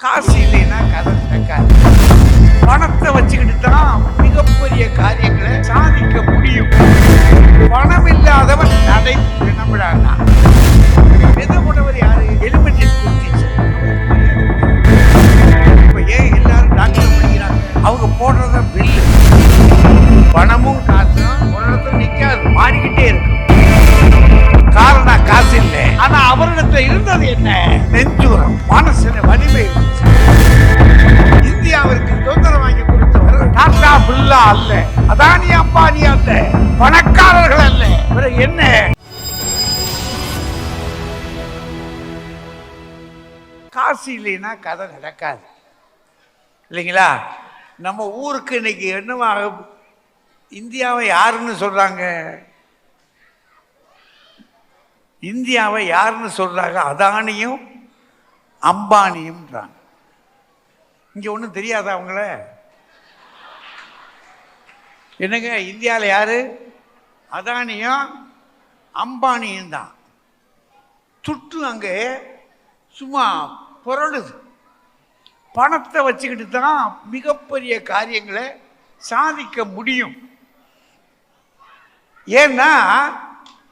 காசு இல்லைன்னா கதை நடக்காது பணத்தை வச்சுக்கிட்டு தான் மிகப்பெரிய காரியங்களை சாதிக்க முடியும். பணம் இல்லாதவன் நடை நம்பிடானா எதை யாரு எலிமெண்டரி ஸ்கூல் டீச்சர் ஏன் எல்லாரும் டாக்டர் படிக்கிறாங்க அவங்க போடுறத பில்லு பணமும் காசும் அல்ல. பணக்காரர்கள் அல்ல. பிறகு என்ன? காசு இல்லைன்னா கதை நடக்காது. இல்லைங்களா? நம்ம ஊருக்கு இன்னைக்கு என்னவாக இந்தியாவை யாருன்னு சொல்றாங்க? இந்தியாவை யாருன்னு சொல்றாங்க? அதானியும் அம்பானியும்ன்றாங்க. இங்கே ஒன்றும் தெரியாதா அவங்கள? என்னங்க இந்தியாவில் யார்? அதானியும் அம்பானியும் தான். துட்டு அங்கே சும்மா புரளுது. பணத்தை வச்சுக்கிட்டு தான் மிகப்பெரிய காரியங்களை சாதிக்க முடியும். ஏன்னா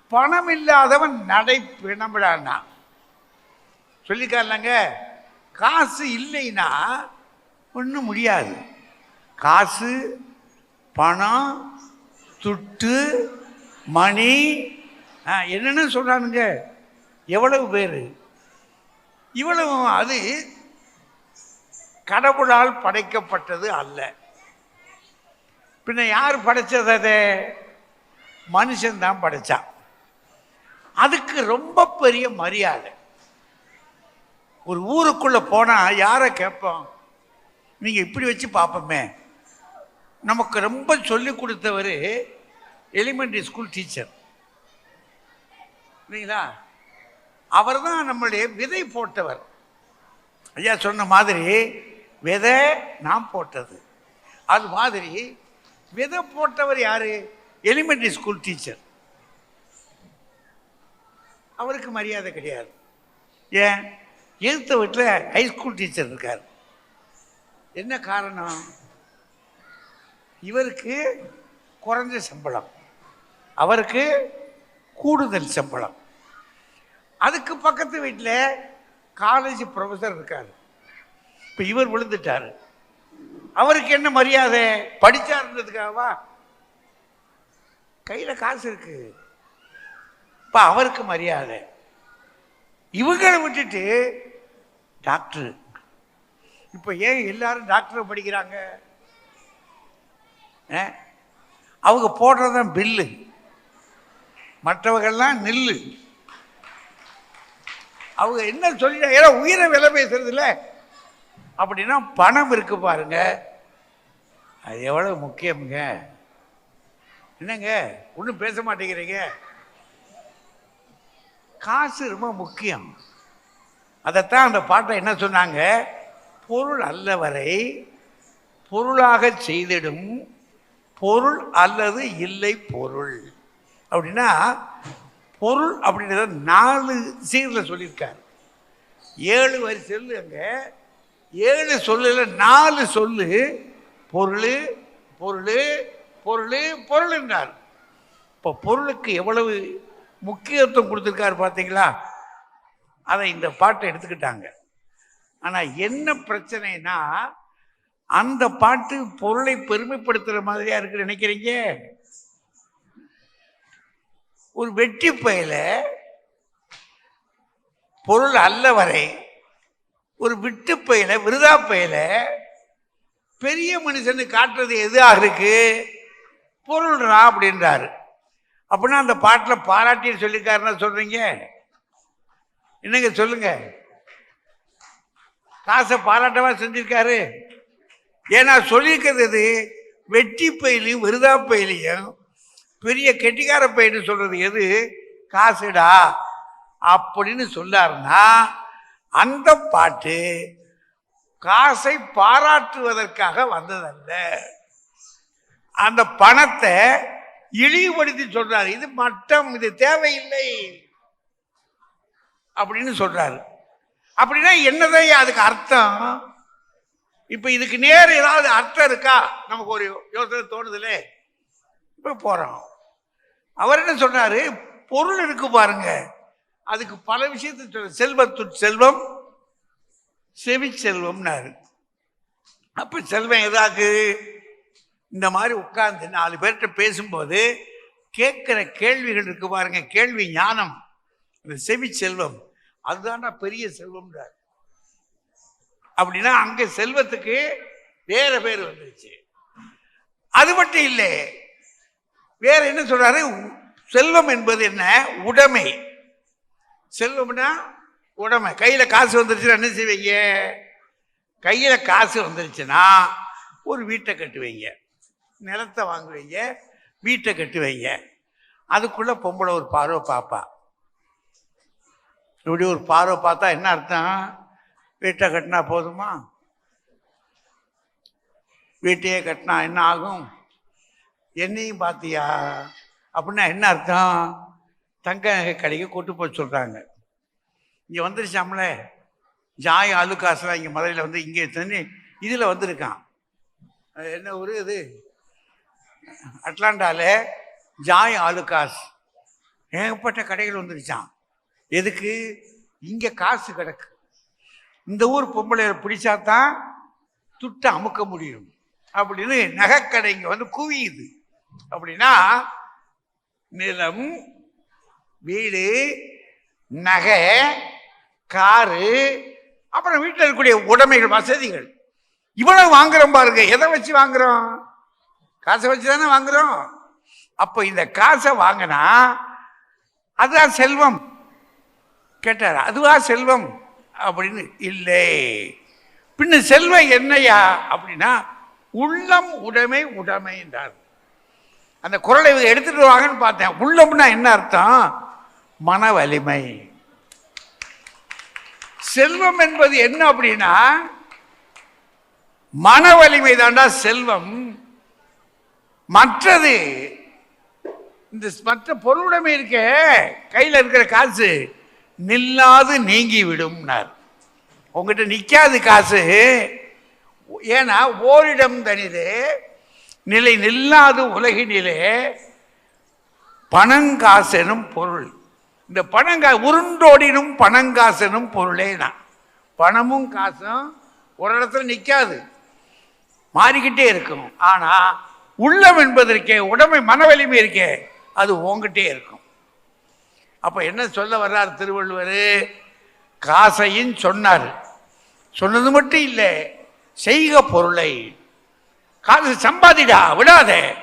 பணம் இல்லாதவன் நடை பிணமிடான்னா காசு இல்லைன்னா ஒன்றும் முடியாது. காசு பணம் துட்டு மணி ஆ, சொல்கிறானுங்க எவ்வளவு பேர்? இவ்வளவு அது கடவுளால் படைக்கப்பட்டது அல்ல. பின்ன யார் படைச்சது அதை? மனுஷன் தான் படைச்சான். அதுக்கு ரொம்ப பெரிய மரியாதை. ஒரு ஊருக்குள்ளே போனால் யாரை கேட்போம்? நீங்கள் இப்படி வச்சு பார்ப்போமே. நமக்கு ரொம்ப சொல்லிக் கொடுத்தவர் எலிமெண்ட்ரி ஸ்கூல் டீச்சர் இல்லைங்களா அவர் தான் நம்மளுடைய விதை போட்டவர். ஐயா சொன்ன மாதிரி விதை நான் போட்டது. அது மாதிரி விதை போட்டவர் யார்? எலிமெண்ட்ரி ஸ்கூல் டீச்சர் அவருக்கு மரியாதை கிடையாது. ஏன்? எதிர்த்த வீட்டில் ஹைஸ்கூல் டீச்சர் இருக்கார். என்ன காரணம்? இவருக்கு குறைஞ்ச சம்பளம். அவருக்கு கூடுதல் சம்பளம். அதுக்கு பக்கத்து வீட்டில் காலேஜ் ப்ரொஃபஸர் இருக்கார். இப்போ இவர் விழுந்துட்டார். அவருக்கு என்ன மரியாதை? படிச்சாருன்றதுக்காகவா? கையில் காசு இருக்கு. இப்போ அவருக்கு மரியாதை. இவங்களை விட்டுட்டு டாக்டர் இப்போ ஏன் எல்லாரும் டாக்டரை படிக்கிறாங்க? ஆ? அவங்க போடுறதான் பில்லு. மற்றவர்கள்லாம் நில்லு. அவங்க என்ன சொல்லிட்டாங்க ஏன்னா உயிரை விலை பேசுறதுல? அப்படின்னா பணம் இருக்கு பாருங்க. அது எவ்வளவு முக்கியமுங்க? என்னங்க? ஒன்றும் பேச மாட்டேங்கிறீங்க? காசு ரொம்ப முக்கியம். அதைத்தான் அந்த பாட்டை என்ன சொன்னாங்க? பொருள் அல்லவரை பொருளாக செய்திடும் பொருள் அல்லது இல்லை பொருள். அப்படின்னா பொருள் அப்படின்றத நாலு சீரில் சொல்லியிருக்கார். ஏழு வரி சொல்லு அங்கே. ஏழு சொல்லில் நாலு சொல்லு. பொருள் பொருள் பொருள் பொருள்ன்றார். இப்போ பொருளுக்கு எவ்வளவு முக்கியத்துவம் கொடுத்துருக்காரு பார்த்தீங்களா? அதை இந்த பாட்டை எடுத்துக்கிட்டாங்க. ஆனால் என்ன பிரச்சனைனா அந்த பாட்டு பொருளை பெருமைப்படுத்துகிற மாதிரியா இருக்கு நினைக்கிறீங்க? ஒரு வெற்றி பயில பொருள் அல்ல வரை ஒரு விட்டு பயில விருதா பயில பெரிய மனுஷனு காட்டுறது எதாக இருக்கு? பொருள்ரா அப்படின்றாரு. அப்படின்னா அந்த பாட்டில் பாராட்டி சொல்லியிருக்காருன்னா சொல்றீங்க? என்னங்க சொல்லுங்க? காசை பாராட்டவா செஞ்சிருக்காரு? ஏன்னா சொல்லியிருக்கிறது வெட்டி பயிலையும் விருதா பயிலையும் பெரிய கெட்டிக்கார பயின்னு சொல்கிறது எது? காசுடா அப்படின்னு சொன்னார்னா அந்த பாட்டு காசை பாராட்டுவதற்காக வந்ததல்ல. அந்த பணத்தை இழிவுபடுத்தி சொல்றாரு. இது மட்டம் இது தேவையில்லை அப்படின்னு சொல்றாரு. அப்படின்னா என்னதான் அதுக்கு அர்த்தம்? இப்போ இதுக்கு நேர் ஏதாவது அர்த்தம் இருக்கா? நமக்கு ஒரு யோசனை தோணுதுலே. இப்போ போகிறோம் அவர் என்ன சொன்னார்? பொருள் இருக்கு பாருங்க. அதுக்கு பல விஷயத்தை சொல்ல செல்வத்து செல்வம் செவி செல்வம்னாரு அப்போ செல்வம் எதாக்கு? இந்த மாதிரி உட்கார்ந்து நாலு பேர்கிட்ட பேசும்போது கேட்குற கேள்விகள் இருக்கு பாருங்க. கேள்வி ஞானம். இந்த செவி செல்வம் அதுதான்டா பெரிய செல்வம்ன்றார். அப்படின்னா அங்கே செல்வத்துக்கு வேற பேர் வந்துருச்சு. அது மட்டும் இல்லை வேற என்ன சொல்றாரு? செல்வம் என்பது என்ன? உடைமை. செல்வம்னா உடைமை. கையில் காசு வந்துருச்சுன்னா என்ன செய்வீங்க? கையில் காசு வந்துருச்சுன்னா ஒரு வீட்டை கட்டுவீங்க. நிலத்தை வாங்குவீங்க வீட்டை கட்டுவீங்க. அதுக்குள்ள பொம்பளை ஒரு பார்வை பார்ப்பா. இப்படி ஒரு பார்வை பார்த்தா என்ன அர்த்தம்? வீட்டை கட்டினா போதுமா? வீட்டையே கட்டினா என்ன ஆகும்? என்னையும் பார்த்தியா அப்படின்னா என்ன அர்த்தம்? தங்க நகை கடைக்கு கூட்டு போய் சொல்கிறாங்க இங்கே வந்துருச்சாம்ல? ஜாய் அலுகாசுலாம் இங்கே மதுரையில் வந்து இங்கே தண்ணி இதில் வந்திருக்கான். என்ன ஒரு இது? அட்லாண்டாவில் ஜாய் ஆலுகாஸ் ஏகப்பட்ட கடைகள் வந்துருச்சான் எதுக்கு? இங்கே காசு கிடக்கு. இந்த ஊர் பொம்பளை பிடிச்சாதான் துட்டை அமுக்க முடியும். அப்படின்னு நகைக்கடைங்க வந்து குவியுது. அப்படின்னா நிலம் வீடு நகை காரு அப்புறம் வீட்டில் இருக்கக்கூடிய உடைமைகள் வசதிகள். இவ்வளவு வாங்குறோம் பாருங்க. எதை வச்சு வாங்குறோம்? காசை வச்சு தானே வாங்குறோம். அப்போ இந்த காசை வாங்கினா அதுதான் செல்வம். கேட்டார். அதுவா செல்வம்? அப்படின்னு இல்லை. பின்ன செல்வம் என்னையா? அப்படின்னா உள்ளம் உடைமை உடைமை என்றார். அந்த குரலை இவங்க எடுத்துட்டு வாங்கன்னு பார்த்தேன். உள்ளம்னா என்ன அர்த்தம்? மன வலிமை. செல்வம் என்பது என்ன அப்படின்னா மன வலிமை தாண்டா செல்வம். மற்றது இந்த மற்ற பொருளுடைமை இருக்க கையில் இருக்கிற காசு. நில்லாது நீங்கிவிடும்னார். உங்ககிட்ட நிற்காது காசு. ஏன்னா ஓரிடம் தனிது நிலை நில்லாது உலகினிலே பணங்காசெனும் பொருள். இந்த பணங்கா உருண்டோடினும் பணங்காசெனும் பொருளே நான் பணமும் காசும் ஒரு இடத்துல நிற்காது மாறிக்கிட்டே இருக்கும் ஆனால் உள்ளம் என்பதற்கே உடமை மன வலிமை இருக்கே அது உங்ககிட்டே இருக்கும். அப்போ என்ன சொல்ல வர்றார் திருவள்ளுவர்? காசையும் சொன்னார். சொன்னது மட்டும் இல்லை செய்க பொருளை. காசு சம்பாதிடா விடாத.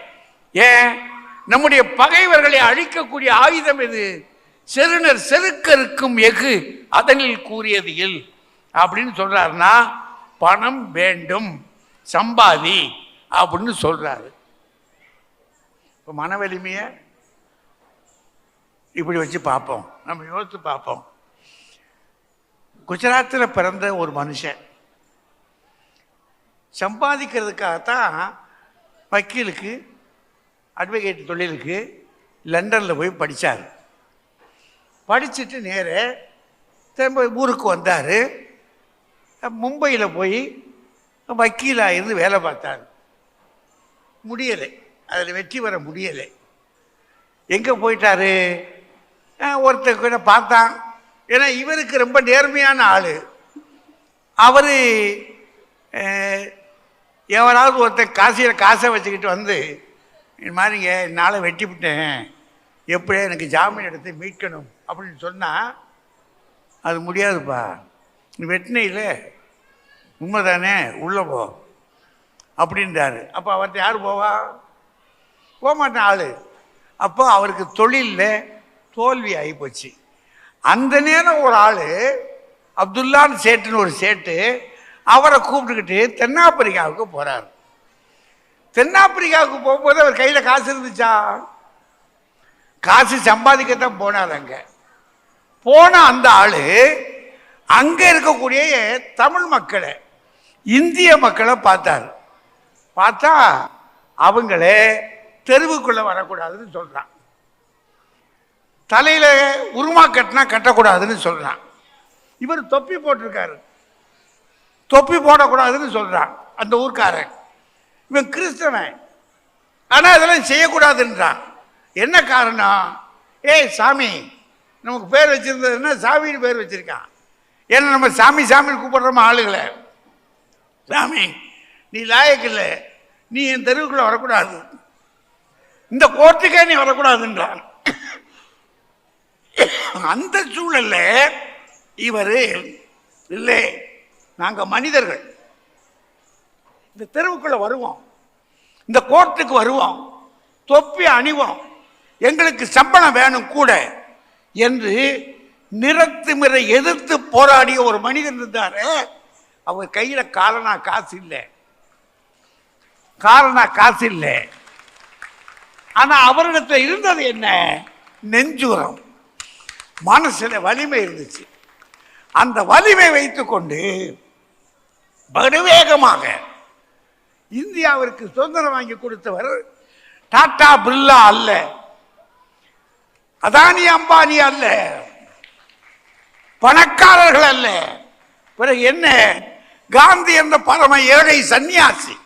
ஏன்? நம்முடைய பகைவர்களை அழிக்கக்கூடிய ஆயுதம் எது? செருணர் செருக்கருக்கும் எஃகு அதனில் கூறியது இல். அப்படின்னு சொல்றாருன்னா பணம் வேண்டும் சம்பாதி அப்படின்னு சொல்றாரு. இப்போ மன வலிமையை? இப்படி வச்சு பார்ப்போம். நம்ம யோசித்து பார்ப்போம். குஜராத்தில் பிறந்த ஒரு மனுஷன். சம்பாதிக்கிறதுக்காகத்தான் வக்கீலுக்கு அட்வொகேட் தொழிலுக்கு லண்டனில் போய் படித்தார் படிச்சுட்டு நேர திரும்ப ஊருக்கு வந்தார். மும்பையில் போய் வக்கீலாக இருந்து வேலை பார்த்தார். முடியலை. அதில் வெற்றி பெற முடியலை. எங்கே போயிட்டாரு? ஒருத்தர் கூட பார்த்தான். ஏன்னா இவருக்கு ரொம்ப நேர்மையான ஆள். அவர் எவராவது ஒருத்தன் காசியில் காசை வச்சுக்கிட்டு வந்து இது மாதிரிங்க என்னால் வெட்டி விட்டேன் எப்படியா எனக்கு ஜாமீன் எடுத்து மீட்கணும்? அப்படின்னு சொன்னால் அது முடியாதுப்பா. நீ வெட்டினையில் உண்மைதானே? உள்ளே போ. அப்படின்றாரு. அப்போ அவர்கிட்ட யார் போவா? போக மாட்டான் ஆள். அப்போ அவருக்கு தொழிலில் தோல்வி ஆகி போச்சு அந்த நேரம் ஒரு ஆள் அப்துல்லான்னு சேட்டுன்னு ஒரு சேட்டு அவரை கூப்பிட்டுக்கிட்டு தென்னாப்பிரிக்காவுக்கு போகிறார் தென்னாப்பிரிக்காவுக்கு போகும்போது அவர் கையில் காசு இருந்துச்சா? காசு சம்பாதிக்கத்தான் போனார் அங்கே. போன அந்த ஆள் அங்கே இருக்கக்கூடிய தமிழ் மக்களை இந்திய மக்களை பார்த்தார். பார்த்தா அவங்களே தெருவுக்குள்ளே வரக்கூடாதுன்னு சொல்கிறான் தலையில் உருமா கட்டினா கட்டக்கூடாதுன்னு சொல்கிறான் இவர் தொப்பி போட்டிருக்காரு. தொப்பி போடக்கூடாதுன்னு சொல்கிறான் அந்த ஊர்க்காரன். இவன் கிறிஸ்தவன். ஆனால் அதெல்லாம் செய்யக்கூடாதுன்றான். என்ன காரணம்? ஏய் சாமி நமக்கு பேர் வச்சுருந்ததுன்னா சாமின்னு பேர் வச்சுருக்கான். ஏன்னா நம்ம சாமி சாமின்னு கூப்பிடுறோமா ஆளுகளை? சாமி நீ லாயக்கில்லை நீ என் தெருவுக்குள்ளே வரக்கூடாது. இந்த கோர்ட்டுக்கே நீ வரக்கூடாதுன்றான். அந்த சூழல்ல இவர் இல்லை நாங்கள் மனிதர்கள். இந்த தெருவுக்குள்ள வருவோம். இந்த கோர்ட்டுக்கு வருவோம். தொப்பி அணிவோம். எங்களுக்கு சம்பளம் வேணும் கூட என்று நிறத்துமிரை எதிர்த்து போராடிய ஒரு மனிதன் இருந்தார். அவர் கையில் காலனா காசு இல்லை. காலனா காசு இல்லை. ஆனால் அவரிடத்தில் இருந்தது என்ன? நெஞ்சுரம். மனசில் வலிமை இருந்துச்சு. அந்த வலிமை வைத்துக்கொண்டு படுவேகமாக இந்தியாவிற்கு சுதந்திரம் வாங்கி கொடுத்தவர் டாடா பிர்லா அல்ல. அதானி அம்பானி அல்ல. பணக்காரர்கள் அல்ல. பிறகு என்ன? காந்தி என்ற பரம ஏழை சன்னியாசி